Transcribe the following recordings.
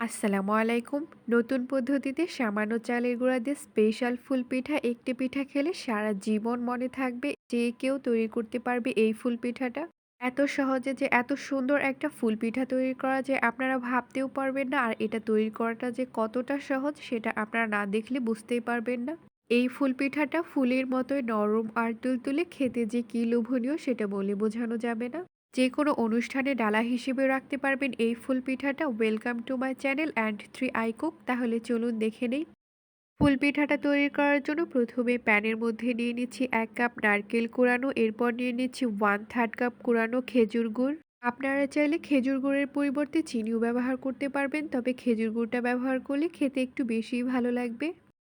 আসসালামু আলাইকুম। নতুন পদ্ধতিতে সামান্য চালের গুঁড়া দিয়ে স্পেশাল ফুল পিঠা, একটি পিঠা খেলে সারা জীবন মনে থাকবে যে কেউ তৈরি করতে পারবে এই ফুল পিঠাটা। এত সহজে যে, এত সুন্দর একটা ফুল পিঠা তৈরি করা যে আপনারা ভাবতেও পারবেন না আর এটা তৈরি করাটা যে কতটা সহজ, সেটা আপনারা না দেখলে বুঝতেই পারবেন না। এই ফুল পিঠাটা ফুলের মতোই নরম আর তুলতুলে, খেতে যে কী লোভনীয় সেটা বলে বোঝানো যাবে না। যে কোনো অনুষ্ঠানে ডালা হিসেবে রাখতে পারবেন এই ফুল পিঠাটা welcome to my channel and three I cook তাহলে চলুন দেখে নেই। ফুল পিঠাটা তৈরি করার জন্য প্রথমে প্যানের মধ্যে নিয়ে নিচ্ছি এক কাপ নারকেল কুড়ানো, এরপর নিয়ে নিচ্ছি ওয়ান থার্ড কাপ কুড়ানো খেজুর গুড়। আপনারা চাইলে খেজুর গুড়ের পরিবর্তে চিনিও ব্যবহার করতে পারবেন, তবে খেজুর গুড়টা ব্যবহার করলে খেতে একটু বেশিই ভালো লাগবে।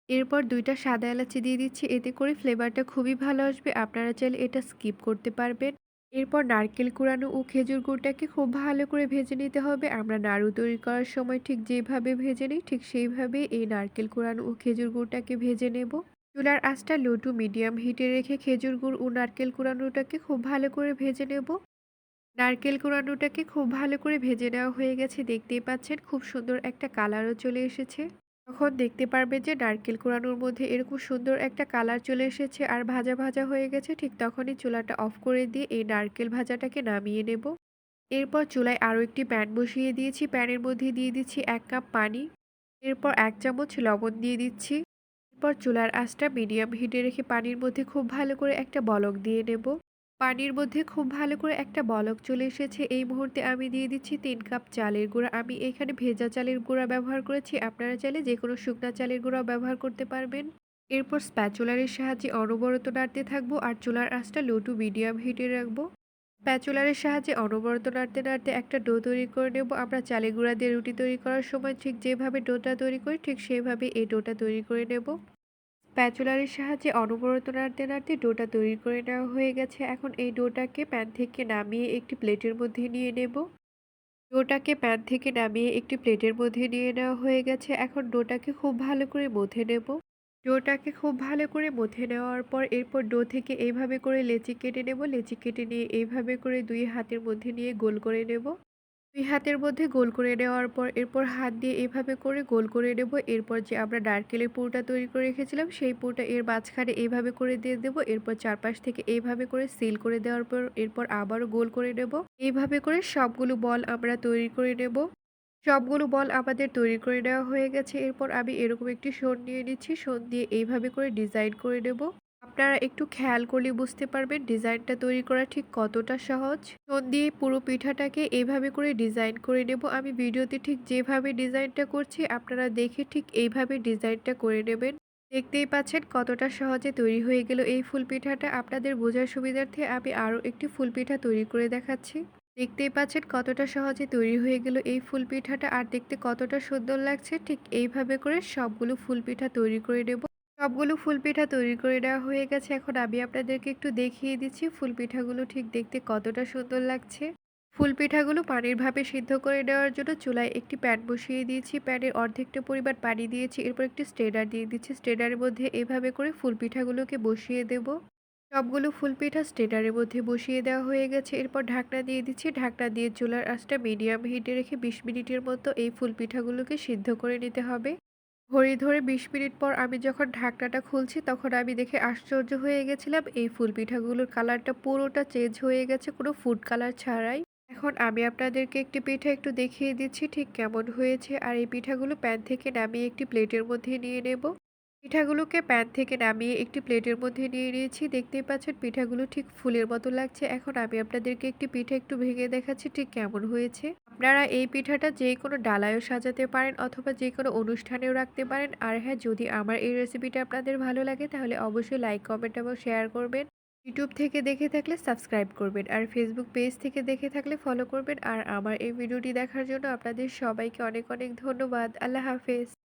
এরপর দুইটা সাদা এলাচি দিয়ে দিচ্ছি, এতে করে ফ্লেভারটা খুবই ভালো আসবে। আপনারা চাইলে এটা স্কিপ করতে পারবেন। এরপর নারকেল কুড়ানো ও খেজুর গুড়টাকে খুব ভালো করে ভেজে নিতে হবে। আমরা নাড়ু তৈরি করার সময় ঠিক যেভাবে ভেজে নিই, ঠিক সেইভাবে এই নারকেল কুড়ানো ও খেজুর গুড়টাকে ভেজে নেব। চুলার আঁচটা লো টু মিডিয়াম হিটে রেখে খেজুর গুড় ও নারকেল কুড়ানোটাকে খুব ভালো করে ভেজে নেব। নারকেল কুড়ানোটাকে খুব ভালো করে ভেজে নেওয়া হয়ে গেছে, দেখতেই পাচ্ছেন, খুব সুন্দর একটা কালারও চলে এসেছে। তখন দেখতে পারবে যে নারকেল কুড়ানোর মধ্যে এরকম সুন্দর একটা কালার চলে এসেছে আর ভাজা ভাজা হয়ে গেছে, ঠিক তখনই চুলাটা অফ করে দিয়ে এই নারকেল ভাজাটাকে নামিয়ে নেব। এরপর চুলায় আরও একটি প্যান বসিয়ে দিয়েছি, প্যানের মধ্যে দিয়ে দিচ্ছি এক কাপ পানি, এরপর এক চামচ লবণ দিয়ে দিচ্ছি, এরপর চুলার আঁচটা মিডিয়াম হিটে রেখে পানির মধ্যে খুব ভালো করে একটা বলক দিয়ে নেব। পানির মধ্যে খুব ভালো করে একটা বলক চলে এসেছে। এই মুহূর্তে আমি দিয়ে দিচ্ছি তিন কাপ চালের গুঁড়া। আমি এখানে ভেজা চালের গুঁড়া ব্যবহার করেছি। আপনারা চাইলে যে কোনো শুকনা চালের গুঁড়াও ব্যবহার করতে পারবেন। এরপর স্প্যাচুলারের সাহায্যে অনবরত নাড়তে থাকব আর চুলার আঁচটা লো টু মিডিয়াম হিটে রাখব। স্প্যাচুলারের সাহায্যে অনবরত নাড়তে নাড়তে একটা ডো তৈরি করে নেব। আমরা চালের গুঁড়া দিয়ে রুটি তৈরি করার সময় ঠিক যেভাবে ডোটা তৈরি করি, ঠিক সেভাবে এই ডোটা তৈরি করে নেব। স্প্যাচুলারের সাহায্যে অনবরত নাড়তে নাড়তে ডোটা তৈরি করে নেওয়া হয়ে গেছে। এখন এই ডোটাকে প্যান থেকে নামিয়ে একটি প্লেটের মধ্যে নিয়ে নেব। ডোটাকে প্যান থেকে নামিয়ে একটি প্লেটের মধ্যে নিয়ে নেওয়া হয়ে গেছে। এখন ডোটাকে খুব ভালো করে মথে নেব। ডোটাকে খুব ভালো করে মথে নেওয়ার পর এরপর ডো থেকে এইভাবে করে লেচি কেটে নেব। লেচি কেটে নিয়ে এইভাবে করে দুই হাতের মধ্যে নিয়ে গোল করে নেব। দুই হাতের মধ্যে গোল করে নেওয়ার পর, এরপর হাত দিয়ে এভাবে করে গোল করে নেব। এরপর যে আমরা নারকেলের পুরটা তৈরি করে রেখেছিলাম, সেই পুরটা এর মাঝখানে এইভাবে করে দিয়ে দেবো। এরপর চারপাশ থেকে এইভাবে করে সিল করে দেওয়ার পর, এরপর আবারও গোল করে নেব। এইভাবে করে সবগুলো বল আমরা তৈরি করে নেব। সবগুলো বল আমাদের তৈরি করে নেওয়া হয়ে গেছে। এরপর আমি এরকম একটি শোন নিয়ে নিচ্ছি। শোন দিয়ে এইভাবে করে ডিজাইন করে নেব। আপনারা একটু খেয়াল করলে বুঝতে পারবেন ডিজাইনটা তৈরি করা ঠিক কতটা সহজ। সোন দিয়ে পুরো পিঠাটাকে এইভাবে করে ডিজাইন করে নেব। আমি ভিডিওতে ঠিক যেভাবে ডিজাইনটা করছি, আপনারা দেখে ঠিক এইভাবে ডিজাইনটা করে নেবেন। দেখতেই পাচ্ছেন কতটা সহজে তৈরি হয়ে গেল এই ফুল পিঠাটা। আপনাদের বোঝার সুবিধার্থে আমি আরও একটি ফুল পিঠা তৈরি করে দেখাচ্ছি। দেখতেই পাচ্ছেন কতটা সহজে তৈরি হয়ে গেল এই ফুল পিঠাটা। আর দেখতে কতটা সুন্দর লাগছে, ঠিক এইভাবে করে সবগুলো ফুল পিঠা তৈরি করে নেব। সবগুলো ফুল পিঠা তৈরি করে দেওয়া হয়ে গেছে। এখন আমি আপনাদেরকে একটু দেখিয়ে দিচ্ছি ফুল পিঠাগুলো ঠিক দেখতে কতটা সুন্দর লাগছে। ফুল পিঠাগুলো পানির ভাপে সিদ্ধ করে নেওয়ার জন্য চুলায় একটি প্যান বসিয়ে দিয়েছি। প্যানের অর্ধেকটা পরিমাণ পানি দিয়েছি, এরপর একটি স্টেডার দিয়ে দিচ্ছি। স্টেডারের মধ্যে এভাবে করে ফুল পিঠাগুলোকে বসিয়ে দেব। সবগুলো ফুল পিঠা স্টেডারের মধ্যে বসিয়ে দেওয়া হয়ে গেছে। এরপর ঢাকনা দিয়ে দিচ্ছি। ঢাকনা দিয়ে চুলার আঁচটা মিডিয়াম হিটে রেখে বিশ মিনিটের মতো এই ফুল পিঠাগুলোকে সিদ্ধ করে নিতে হবে। ঘড়ি ধরে বিশ মিনিট পর আমি যখন ঢাকনাটা খুলছি, তখন আমি দেখে আশ্চর্য হয়ে গেছিলাম, এই ফুল পিঠাগুলোর কালারটা পুরোটা চেঞ্জ হয়ে গেছে, কোনো ফুড কালার ছাড়াই। এখন আমি আপনাদেরকে একটি পিঠা একটু দেখিয়ে দিচ্ছি, ঠিক কেমন হয়েছে, আর এই পিঠাগুলো প্যান থেকে নামিয়ে একটি প্লেটের মধ্যে নিয়ে নেব। পিঠাগুলোকে প্যান থেকে নামিয়ে একটি প্লেটের মধ্যে নিয়ে নিয়েছি, দেখতেই পাচ্ছেন পিঠাগুলো ঠিক ফুলের মতো লাগছে। এখন আমি আপনাদেরকে একটি পিঠা একটু ভেঙে দেখাচ্ছি, ঠিক কেমন হয়েছে। আপনারা এই পিঠাটা যে কোনো ডালায়ও সাজাতে পারেন অথবা যে কোনো অনুষ্ঠানেও রাখতে পারেন। আর হ্যাঁ যদি আমার এই রেসিপিটা আপনাদের ভালো লাগে, তাহলে অবশ্যই লাইক কমেন্ট এবং শেয়ার করবেন। ইউটিউব থেকে দেখে থাকলে সাবস্ক্রাইব করবেন আর ফেসবুক পেজ থেকে দেখে থাকলে ফলো করবেন। আর আমার এই ভিডিওটি দেখার জন্য আপনাদের সবাইকে অনেক অনেক ধন্যবাদ। আল্লাহ হাফেজ।